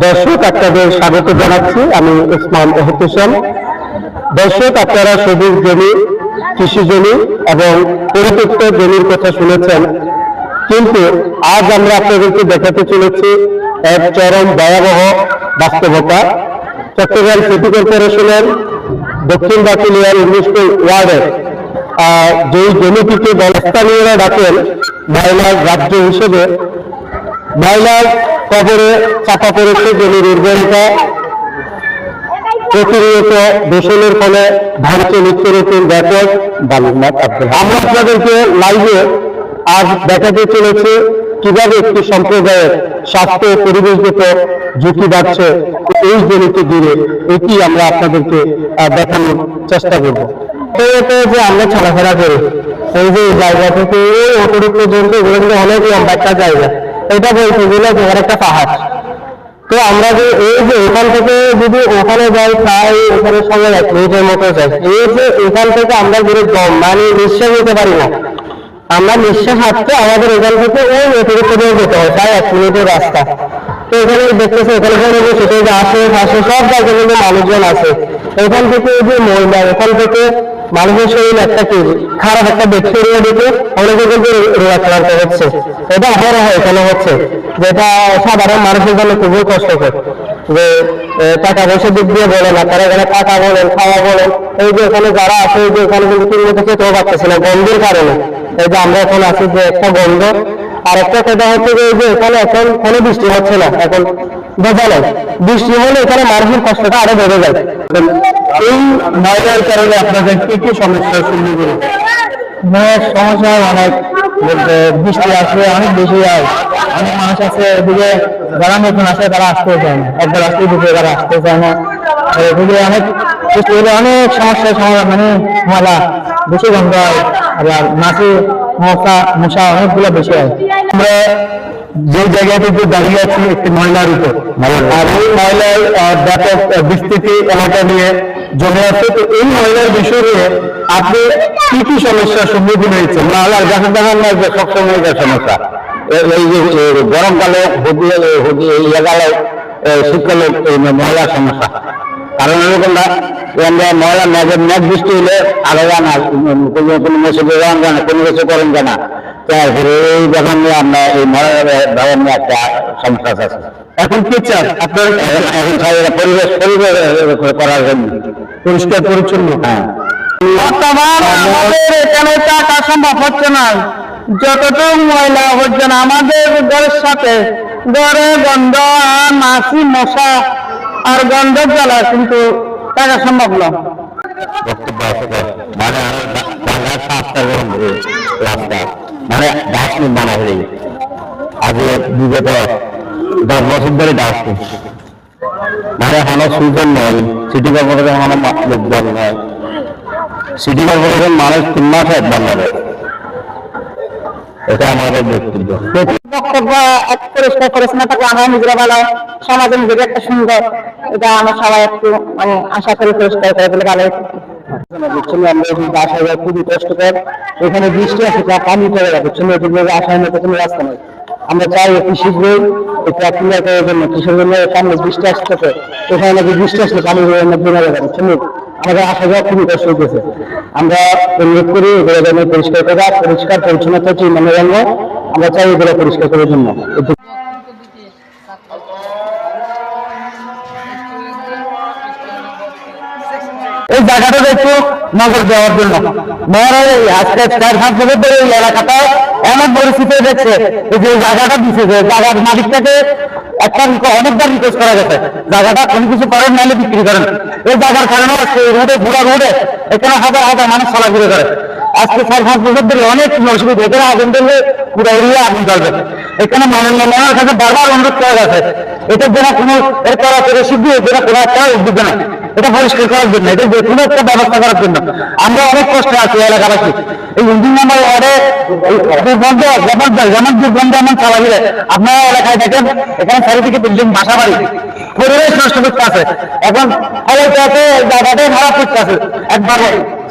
দর্শক, আপনাদের স্বাগত জানাচ্ছি। আমি ওসমান এহতেশাম দর্শক, আপনারা সবুজ জমি, কৃষি জমি এবং পরিত্যক্ত জমির কথা শুনেছেন। কিন্তু আজ আমরা আপনাদেরকে দেখাতে চলেছি এক চরম ভয়াবহ বাস্তবতা। চট্টগ্রাম সিটি কর্পোরেশনের দক্ষিণ বাকুলিয়ার উনিশ ওয়ার্ডের যেই জমিটিকে বল- স্থানীয়রা ডাকেন ময়লার রাজ্য হিসেবে ময়লার কবরে চাপা পড়েছে জমির উর্বরতা। প্রতিনিয়ত দূষণের ফলে ভারতে নিত্য নতুন ব্যাপক বালুরনাথ আব্দুল আমরা আপনাদেরকে লাইভে আজ দেখাতে চলেছে কীভাবে একটি সম্প্রদায়ের স্বাস্থ্য পরিবেশগত ঝুঁকি বাড়ছে এই জমিতে দূরে এটি আমরা আপনাদেরকে দেখানোর চেষ্টা করব। যে আমরা চলাফেরা করি, এই যে জায়গা থেকে অতিরিক্ত জন্তু অনেক লম্বা একটা জায়গা। এটা বলতে গেলে এখানে একটা পাহাড়। তো আমরা যে এই যে এখান থেকে যদি ওখানে যাই প্রায় ওখানে সময় এক মিনিটের মতো যাই এই যে এখান থেকে আমরা যদি দম মানে নিঃশ্বাস নিতে পারি না, আমরা নিঃশ্বাস হাঁটতে আমাদের এখান থেকে ওই অতিরিক্ত দূর যেতে হয়, প্রায় এক মিনিটের রাস্তা। তো এখানে দেখতেছে, এখানে সেটা আশেপাশে সব জায়গায় কিন্তু মানুষজন আছে। এখান থেকে যে মহিলা, এখান থেকে মানুষের শরীর একটা কি খারাপ একটা ব্যাকটেরিয়া দিতে অনেকে কিন্তু রোগাক্রান্ত হচ্ছে। এটা অপরাহ এখানে হচ্ছে। যেটা সাধারণ মানুষের জন্য খুবই কষ্টকর। যে টাকা পয়সা দিক দিয়ে না তারা এখানে টাকা বলেন, খাওয়া বলেন, এই যে এখানে যারা আছে, এই যে এখানে কিন্তু ঠিক মতো খেতেও পারতেছে না, গন্ধের কারণে। এই যে আমরা এখন আছি যে একটা গন্ধ আর একটা কথা হচ্ছে যে এখানে এখন কোনো বৃষ্টি হচ্ছে না, এখন বোঝা নাই বৃষ্টি হলে এখানে মানুষের কষ্টটা আরও বেড়ে যায়। এই ময়লার কারণে আপনাদের কি কি সমস্যার সম্মুখীন সমস্যা অনেক বৃষ্টি আসে অনেক বেশি হয়। অনেক মানুষ আছে এদিকে, যারা নতুন আসে তারা আসতে চায় না। একবার আসতে দিকে তারা আসতে চায় না। এদিকে অনেক, বৃষ্টি হলে অনেক সমস্যার মানে ময়লা, বেশি গন্ধ হয়। আবার মাছি মশা মশা অনেকগুলো বেশি হয়। আমরা যে জায়গাটিতে দাঁড়িয়ে আছি একটি ময়লার উপর। আর এই ময়লার ব্যাপক বিস্তৃতি এলাকা নিয়ে জমে আছে। তো এই ময়লার বিষয়ে আপনি কি কি সমস্যার সম্মুখীন হয়েছেন? ময়লার দেখা দেখার না যে সবসময় সমস্যা। এই যে গরমকালে ইয়েকালে শীতকালে ময়লার সমস্যা। কারণ এরকম আমরা ময়লা মেঘের মেঘ বৃষ্টি হলে আগে জানা কোনো কোনো মসজিদে যান জানা কোনো কিছু করেন জানা তারপরে এই ব্যাপার আমরা এই ময়লা নিয়ে একটা সমস্যা আছে। এখন কি চান? আপনার পরিবেশ পরিবেশ করার জন্য। পরিষ্কার পরিচ্ছন্ন। হ্যাঁ। বর্তমান আমাদের এখানে টাকা সম্ভব হচ্ছে না। যতটুকু ময়লা হচ্ছে না আমাদের ঘরের সাথে ঘরে গন্ধ মাছি মশা আর গন্ধ জ্বালা কিন্তু টাকা সম্ভব না। বক্তব্য মানে বাংলা সাতটা রাস্তা। মানে ডাস্টবিন বানা হয়ে আগে বিগত দশ বছর ধরে ডাস্টবিন মানে এখনও সুযোগ নয় সিটি কর্পোরেশন এখনও লোকজন নয় সিটি কর্পোরেশন মানুষ তিন মাস একবার নেবে এটা আমাদের বক্তব্য। বক্তব্য এক পরিষ্কার পরিচ্ছন্ন থাকলে আমরা নিজেরা ভালো সমাজে নিজেরা একটা সুন্দর এটা আমরা সবাই একটু মানে আশা করি পরিষ্কার করে দিলে ভালো খুবই কষ্ট আমরা পরিষ্কার করা, পরিষ্কার পরিচ্ছন্নতা মানে জন্য আমরা চাই এগুলো পরিষ্কার করার জন্য। এই জায়গাটা একটু নজর দেওয়ার জন্য। মহারাজ আজকে চার পাঁচ বছর ধরে এই এলাকাটা এমন পরিস্থিতি দেখছে যে জায়গাটা দিচ্ছে যে জায়গার মালিকটাকে একটা অনেকবার রিকোয়েস্ট করা গেছে। জায়গাটা কোনো কিছু করেন নাহলে বিক্রি করেন। এই জায়গার কারণে এই রোডে ঘোরা রোডে এখানে হাজার হাজার মানুষ চলাফেরা করে। আজকে চার পাঁচ বছর ধরে অনেক অসুবিধা এখানে আগুন ধরলে পুরো এরিয়া আগুন জ্বলবে। এখানে মাননীয় মেয়র কাছে বারবার অনুরোধ করা গেছে। এটার জন্য কোনো এর করা করে সিদ্ধি এর কোনো একটা উদ্যোগ না এটা পরিষ্কার করার জন্য, এটা যে কোনো একটা ব্যবস্থা করার জন্য। আমরা অনেক কষ্টে আছি, এলাকাবাসী। এই ইঞ্জিন নাম্বার ওয়ার্ডে দুর্গন্ধ যেমন যেমন দুর্গন্ধ এমন চালা গেলে আপনারা এলাকায় দেখেন, এখানে চারিদিকে বিল্ডিং বাসা বাড়ি পরিবেশ নষ্ট করতে আছে। এখন ফলে জায়গাটাই খারাপ করতে আছে, একবার।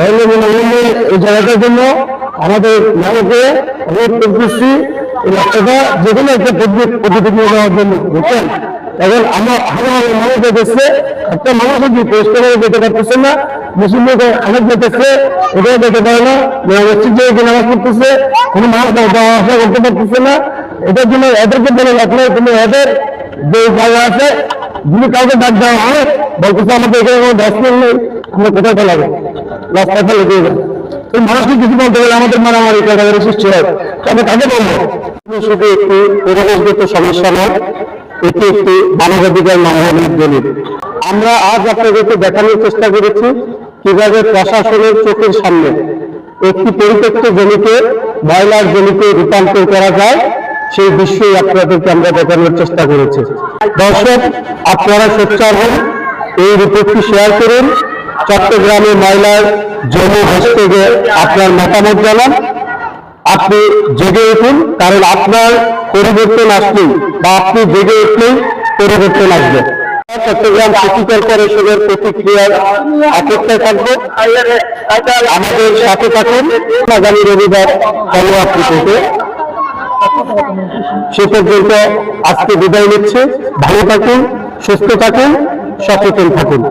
এই জায়গাটার জন্য আমাদের নামকে রোড করতেছি এই রাস্তাটা যে কোনো একটা পদ্ধতি নিয়ে যাওয়ার জন্য, বুঝছেন? এখন আমরা হাজার মানুষ দেখছে একটা মানুষ যদি পরিষ্কার যেতে পারতেছে না, মুসলিম অনেক দেখতেছে, এটাও দেখতে পারে না মসজিদ যে নামাজ পড়তেছে, কোনো মানুষ যাওয়া আসা করতে পারতেছে না, এটার জন্য এদেরকে বলে লাগলে তুমি এদের যে জায়গা আছে, যদি কাউকে ডাক দেওয়া হয়, বলতেছে আমাদের এখানে কোনো ডাস্টবিন নেই, আমরা কোথায় ফেলাবো? রাস্তায় ফেলে দিয়ে তো মানুষকে কিছু বলতে গেলে আমাদের মারামারি সৃষ্টি হয়। কাকে বলব শুধু পরিবেশগত সমস্যা নয়। এটি একটি মানবাধিকার মানবাধিক আমরা আজ আপনাদেরকে দেখানোর চেষ্টা করেছি কীভাবে প্রশাসনের চোখের সামনে একটি পরিত্যক্ত জমিকে ময়লার জমিতে রূপান্তর করা যায়, সেই দৃশ্যই আপনাদেরকে আমরা দেখানোর চেষ্টা করেছি। দর্শক, আপনারা সোচ্চার হন, এই রিপোর্টটি শেয়ার করুন। চট্টগ্রামে ময়লার জমি হ্যাশট্যাগে আপনার মতামত জানান। আপনি জেগে উঠুন, কারণ আপনার পরিবর্তন আসলেই বা আপনি জেগে উঠলেই পরিবর্তন আসবে। চট্টগ্রাম সিটি কর্পোরেশনের প্রতিক্রিয়ার অপেক্ষায় থাকব। আমাদের সাথে থাকুন। আগামী রবিবার আপ রিপোর্টে সে পর্যন্ত আজকে বিদায় নিচ্ছে। ভালো থাকুন, সুস্থ থাকুন, সচেতন থাকুন।